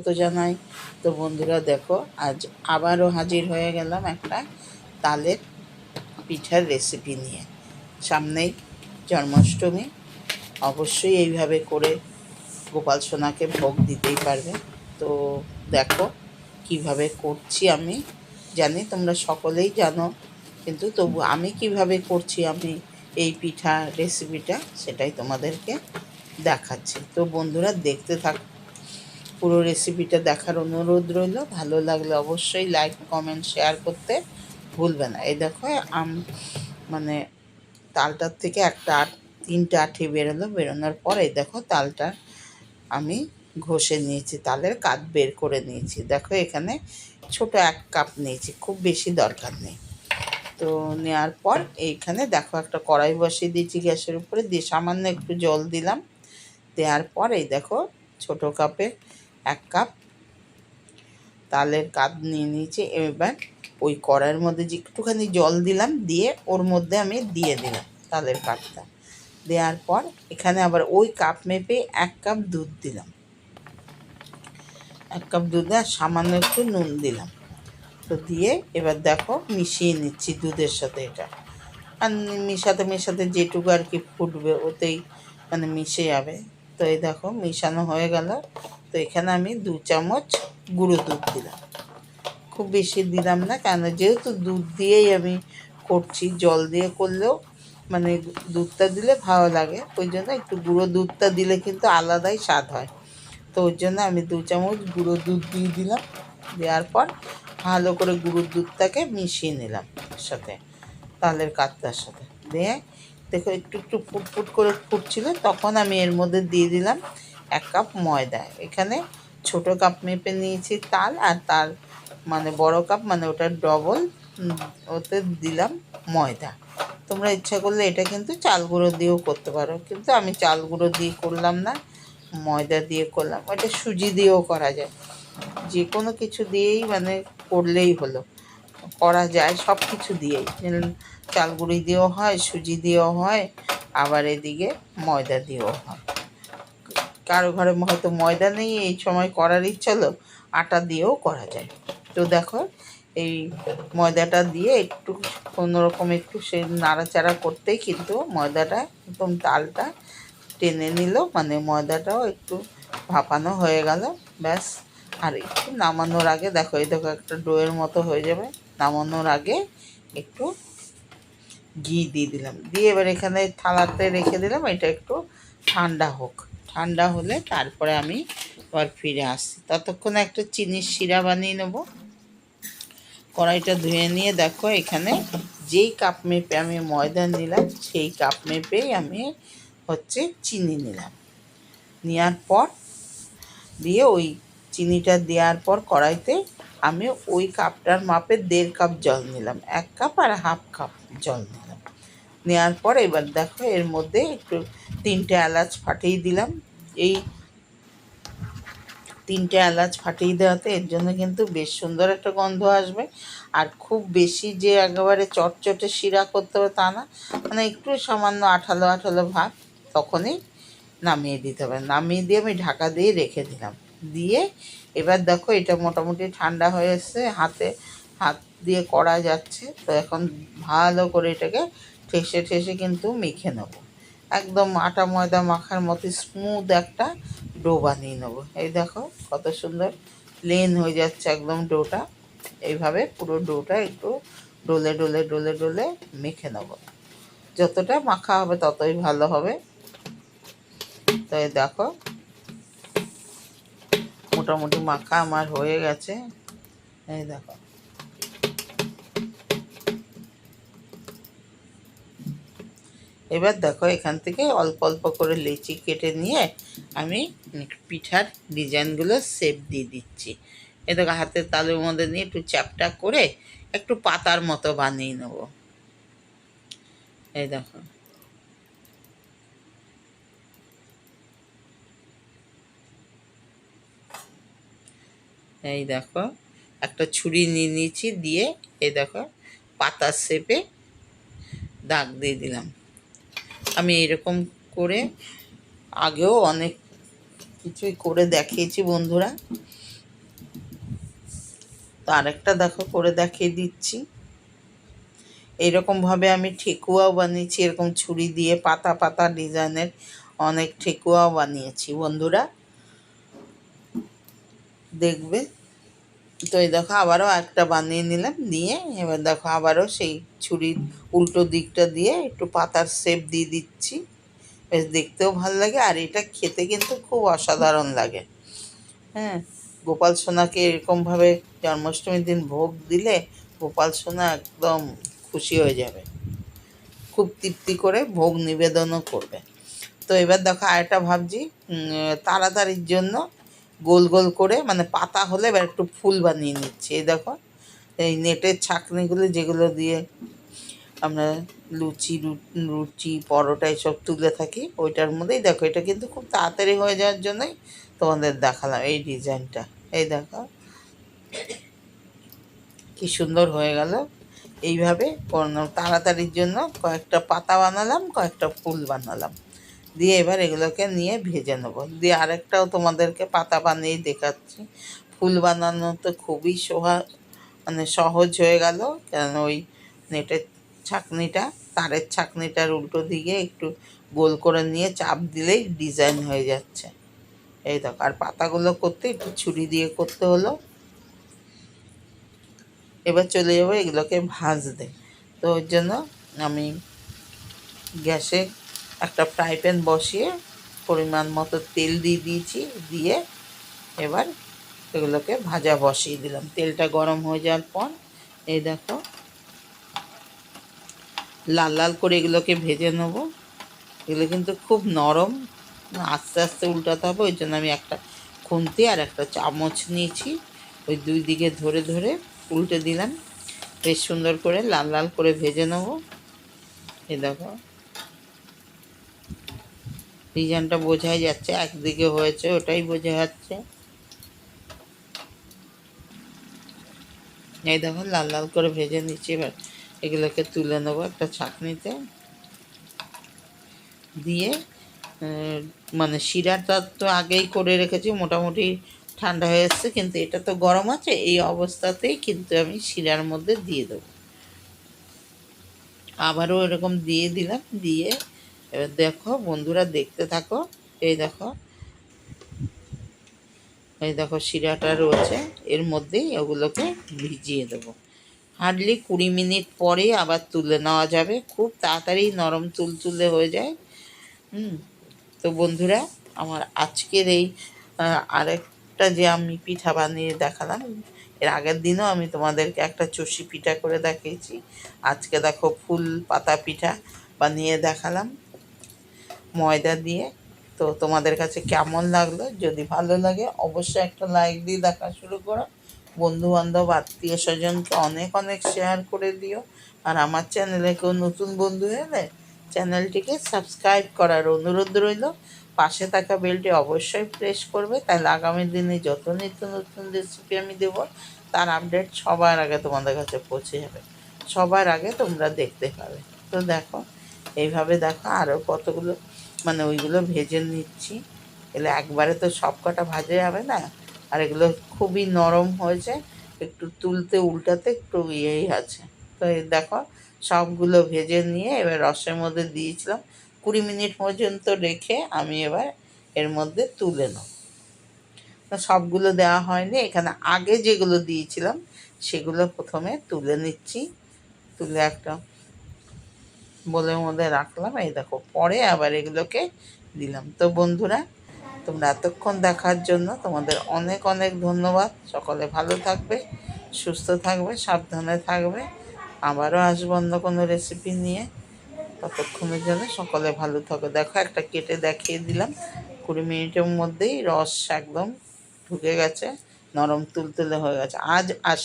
স্বাগত জানাই। তো বন্ধুরা, দেখো, আজ আবারও হাজির হয়ে গেলাম একটা তালের পিঠার রেসিপি নিয়ে। সামনেই জন্মাষ্টমী, অবশ্যই এইভাবে করে গোপাল সোনাকে ভোগ দিতেই পারবে। তো দেখো, কীভাবে করছি আমি জানি, তোমরা সকলেই জানো, কিন্তু তবু আমি কীভাবে করছি আমি এই পিঠা রেসিপিটা সেটাই তোমাদেরকে দেখাচ্ছি। তো বন্ধুরা, দেখতে থাক পুরো রেসিপিটা দেখার অনুরোধ রইল। ভালো লাগলে অবশ্যই লাইক কমেন্ট শেয়ার করতে ভুলবে না। এই দেখো, আম মানে তালটার থেকে একটা আট, তিনটে আঠি বেরোলো। বেরোনোর পর এই দেখো, তালটা আমি ঘষে নিয়েছি। তালের কাঠ বের করে নিয়েছি। দেখো, এখানে ছোট এক কাপ নিয়েছি। খুব বেশি দরকার নেই। তো নেওয়ার পর এইখানে দেখো, একটা কড়াই বসিয়ে দিয়েছি গ্যাসের উপরে। দিয়ে সামান্য একটু জল দিলাম। দেওয়ার পর এই দেখো, ছোট কাপে এক কাপ তালের কাপ নিয়ে নিয়েছি, এবার ওই কড়াইয়ের মধ্যে যে একটুখানি জল দিলাম, দিয়ে ওর মধ্যে আমি দিয়ে দিলাম তালের কাপটা। দেওয়ার পর এখানে আবার ওই কাপ মেপে এক কাপ দুধ দিলাম। এক কাপ দুধে আর সামান্য একটু নুন দিলাম। তো দিয়ে এবার দেখো মিশিয়ে নিচ্ছি দুধের সাথে এটা। আর মিশাতে মেশাতে যেটুকু আর কি ফুটবে, ওতেই মানে মিশে যাবে। তো এই দেখো মিশানো হয়ে গেল। তো এখানে আমি দু চামচ গুঁড়ো দুধ দিলাম। খুব বেশি দিলাম না, কেন যেহেতু দুধ দিয়েই আমি করছি, জল দিয়ে করলেও মানে দুধটা দিলে ভালো লাগে। ওই জন্য একটু গুঁড়ো দুধটা দিলে কিন্তু আলাদাই স্বাদ হয়। তো ওই জন্য আমি দু চামচ গুঁড়ো দুধ দিয়ে দিলাম। দেওয়ার পর ভালো করে গুঁড়োর দুধটাকে মিশিয়ে নিলাম সাথে তালের কাতটার সাথে। দিয়ে দেখো একটু একটু ফুট ফুট করে ফুটছিল, তখন আমি এর মধ্যে দিয়ে দিলাম এক কাপ ময়দা। এখানে ছোট কাপ মেপে নিয়েছি তাল আর তার মানে বড় কাপ মানে ওটা ডবল ওতে দিলাম ময়দা। তোমরা ইচ্ছা করলে এটা কিন্তু চাল গুঁড়ো দিয়েও করতে পারো, কিন্তু আমি চাল গুঁড়ো দিয়ে করলাম না, ময়দা দিয়ে করলাম। ওটা সুজি দিয়েও করা যায়। যে কোনো কিছু দিয়েই মানে করলেই হলো। করা যায় সব কিছু দিয়েই। যেমন চাল গুঁড়ি দিয়েও হয়, সুজি দিয়েও হয়, আবার এদিকে ময়দা দিয়েও হয়। কারও ঘরে হয়তো ময়দা নেই, এই সময় করার ইচ্ছা হলো আটা দিয়েও করা যায়। তো দেখো, এই ময়দাটা দিয়ে একটু কোনোরকম একটু সে নাড়াচাড়া করতেই কিন্তু ময়দাটা, একদম তালটা টেনে নিল মানে ময়দাটাও একটু ভাপানো হয়ে গেল, ব্যাস। আর একটু নামানোর আগে দেখো, এই দেখো একটা ডোয়ের মতো হয়ে যাবে। নামানোর আগে একটু ঘি দিয়ে দিলাম। দিয়ে এবার এখানে থালাতে রেখে দিলাম, এটা একটু ঠান্ডা হোক। ঠান্ডা হলে তারপরে আমি আবার ফিরে আসছি। ততক্ষণে একটা চিনির শিরা বানিয়ে নেব। কড়াইটা ধুয়ে নিয়ে দেখো, এখানে যেই কাপ মেপে আমি ময়দা নিলাম, সেই কাপ মেপেই আমি হচ্ছে চিনি নিলাম। নেওয়ার পর, দিয়ে ওই চিনিটা দেওয়ার পর কড়াইতে আমি ওই কাপটার মাপে দেড় কাপ জল নিলাম, এক কাপ আর হাফ কাপ জল নিলাম। নেওয়ার পর এবার দেখো এর মধ্যে একটু তিনটে এলাচ ফাটিয়ে দিলাম। এই তিনটে এলাচ ফাটিয়ে দেওয়াতে এর জন্য কিন্তু বেশ সুন্দর একটা গন্ধ আসবে। আর খুব বেশি যে একেবারে চটচটে শিরা করতে হবে তা না মানে একটু সামান্য আঠালো আঠালো ভাব তখনই নামিয়ে দিতে হবে। নামিয়ে দিয়ে আমি ঢাকা দিয়ে রেখে দিলাম। দিয়ে এবার দেখো এটা মোটামুটি ঠান্ডা হয়ে এসছে, হাতে হাত দিয়ে করা যাচ্ছে, তো এখন ভালো করে এটাকে ঠেসে ঠেসে কিন্তু মেখে নেব। একদম আটা ময়দা মাখার মতো স্মুথ একটা ডো বানিয়ে নেব। এই দেখো কত সুন্দর প্লেন হয়ে যাচ্ছে একদম ডোটা। এইভাবে পুরো ডোটা একটু ডোলে ডোলে ডোলে ডোলে মেখে নেব। যতটা মাখা হবে ততই ভালো হবে। তো দেখো মোটামুটি মাখা আমার হয়ে গেছে। এই দেখো। এবার দেখো এখান থেকে অল্প অল্প করে লেচি কেটে নিয়ে আমি পিঠার ডিজাইনগুলো সেপ দিয়ে দিচ্ছি। এ দেখো, হাতের তালুর মধ্যে নিয়ে একটু চ্যাপটা করে একটু পাতার মতো বানিয়ে নেব। এই দেখো। এই দেখো, একটা ছুরি নিয়ে নিয়েছি, দিয়ে এই দেখো পাতার শেপে দাগ দিয়ে দিলাম। আমি এরকম করে আগেও অনেক কিছুই করে দেখিয়েছি বন্ধুরা। তো আরেকটা দেখো করে দেখিয়ে দিচ্ছি। এরকমভাবে আমি ঠেকুয়াও বানিয়েছি, এরকম ছুরি দিয়ে পাতা পাতা ডিজাইনের অনেক ঠেকুয়াও বানিয়েছি বন্ধুরা। দেখবে। তো এই দেখো, আবারও একটা বানিয়ে নিলাম, নিয়ে এবার দেখো আবারও সেই ছুরির উল্টো দিকটা দিয়ে একটু পাতার শেপ দিয়ে দিচ্ছি। বেশ দেখতেও ভালো লাগে, আর এটা খেতে কিন্তু খুব অসাধারণ লাগে। হ্যাঁ গোপাল সোনাকে এরকমভাবে জন্মাষ্টমীর দিন ভোগ দিলে গোপাল সোনা একদম খুশি হয়ে যাবে। খুব তৃপ্তি করে ভোগ নিবেদনও করবে। তো এবার দেখো আরেকটা ভাবছি তাড়াতাড়ির জন্য গোল গোল করে মানে পাতা হলে এবার একটু ফুল বানিয়ে নিচ্ছি। এই দেখো, এই নেটের ছাকনিগুলো যেগুলো দিয়ে আমরা লুচি, রু- লুচি পরোটা এসব তুলে থাকি, ওইটার মধ্যেই দেখো, এটা কিন্তু খুব তাড়াতাড়ি হয়ে যাওয়ার জন্যই তোমাদের দেখালাম এই ডিজাইনটা। এই দেখো, কি সুন্দর হয়ে গেল। এইভাবে তাড়াতাড়ির জন্য কয়েকটা পাতা বানালাম, কয়েকটা ফুল বানালাম। দিয়ে এবার এগুলোকে নিয়ে ভেজে নেব। দিয়ে আরেকটাও তোমাদেরকে পাতা বানিয়ে দেখাচ্ছি। ফুল বানানো তো খুবই সোহা মানে সহজ হয়ে গেল। কেন ওই নেটের ছাকনিটা, তারের ছাকনিটার উল্টো দিকে একটু গোল করে নিয়ে চাপ দিলেই ডিজাইন হয়ে যাচ্ছে। এই দেখো, আর পাতাগুলো করতে একটু ছুরি দিয়ে করতে হলো। এবার চলে যাব এগুলোকে ভাজতে। তো ওর জন্য আমি গ্যাসে একটা ফ্রাই প্যান বসিয়ে পরিমাণ মতো তেল দিয়ে দিয়েছি, দিয়ে এবার এগুলোকে ভাজা বসিয়ে দিলাম। তেলটা গরম হয়ে যাওয়ার পর এই দেখো, লাল লাল করে এগুলোকে ভেজে নেব। এগুলো কিন্তু খুব নরম, আস্তে আস্তে উল্টাতে হবে, ওই জন্য আমি একটা খুন্তি আর একটা চামচ নিয়েছি। ওই দুই দিকে ধরে ধরে উল্টে দিলাম। বেশ সুন্দর করে লাল লাল করে ভেজে নেব। এই দেখো ডিজাইনটা বোঝাই যাচ্ছে, একদিকে হয়েছে, ওটাই বোঝা যাচ্ছে। এই দেখো, লাল লাল করে ভেজে নিচ্ছি, এবার এগুলোকে তুলে নেব একটা ছাঁকনিতে। দিয়ে মানে শিরাটা তো আগেই করে রেখেছি, মোটামুটি ঠান্ডা হয়ে এসছে, কিন্তু এটা তো গরম আছে, এই অবস্থাতেই কিন্তু আমি শিরার মধ্যে দিয়ে দেবো। আবারও এরকম দিয়ে দিলাম, দিয়ে এবার দেখো, বন্ধুরা দেখতে থাকো। এই দেখো। এই দেখো, শিরাটা রয়েছে। এর মধ্যেই ওগুলোকে ভিজিয়ে দেবো। হার্ডলি কুড়ি মিনিট পরে আবার তুলে নেওয়া যাবে। খুব তাড়াতাড়ি নরম তুলতুলে হয়ে যায়। হুম, তো বন্ধুরা, আমার আজকের এই আরেকটা যে আমি পিঠা বানিয়ে দেখালাম, এর আগের দিনও আমি তোমাদেরকে একটা চষি পিঠা করে দেখিয়েছি। আজকে দেখো ফুল পাতা পিঠা বানিয়ে দেখালাম। ময়দা দিয়ে। তো তোমাদের কাছে কেমন লাগল? যদি ভালো লাগে, অবশ্যই একটা লাইক দিয়ে দেখা শুরু করো। বন্ধু বান্ধব আত্মীয় স্বজনকে অনেক অনেক শেয়ার করে দিও। আর আমার চ্যানেলে কেউ নতুন বন্ধু এলে চ্যানেলটিকে সাবস্ক্রাইব করার অনুরোধ রইল। পাশে থাকা বেলটি অবশ্যই প্রেস করবে। তাহলে আগামী দিনে যত নিত্য নতুন রেসিপি আমি দেব, তার আপডেট সবার আগে তোমাদের কাছে পৌঁছে যাবে। সবার আগে তোমরা দেখতে পাবে। তো দেখো, এইভাবে দেখো আরও কতগুলো মানে ওইগুলো ভেজে নিচ্ছি। এগুলো একবারে তো সব কটা ভাজা যাবে না। আর এগুলো খুবই নরম হয়েছে। একটু তুলতে উল্টাতে একটু ইয়েই আছে। তো দেখো, সবগুলো ভেজে নিয়ে এবার রসের মধ্যে দিয়েছিলাম। কুড়ি মিনিট পর্যন্ত রেখে আমি এবার এর মধ্যে তুলে নেব। সবগুলো দেওয়া হয়নি। এখানে আগে যেগুলো দিয়েছিলাম, সেগুলো প্রথমে তুলে নিচ্ছি। তুলে একটা বলের মধ্যে রাখলাম, এই দেখো, পরে আবার এগুলোকে দিলাম। তো বন্ধুরা, তোমরা এতক্ষণ দেখার জন্য তোমাদের অনেক অনেক ধন্যবাদ। সকলে ভালো থাকবে, সুস্থ থাকবে, সাবধানে থাকবে। আবারও আসব অন্য কোনো রেসিপি নিয়ে। ততক্ষণের জন্য সকলে ভালো থাকো। দেখো, একটা কেটে দেখিয়ে দিলাম। কুড়ি মিনিটের মধ্যেই রস একদম ঢুকে গেছে, নরম তুলতুলে হয়ে গেছে। আজ আস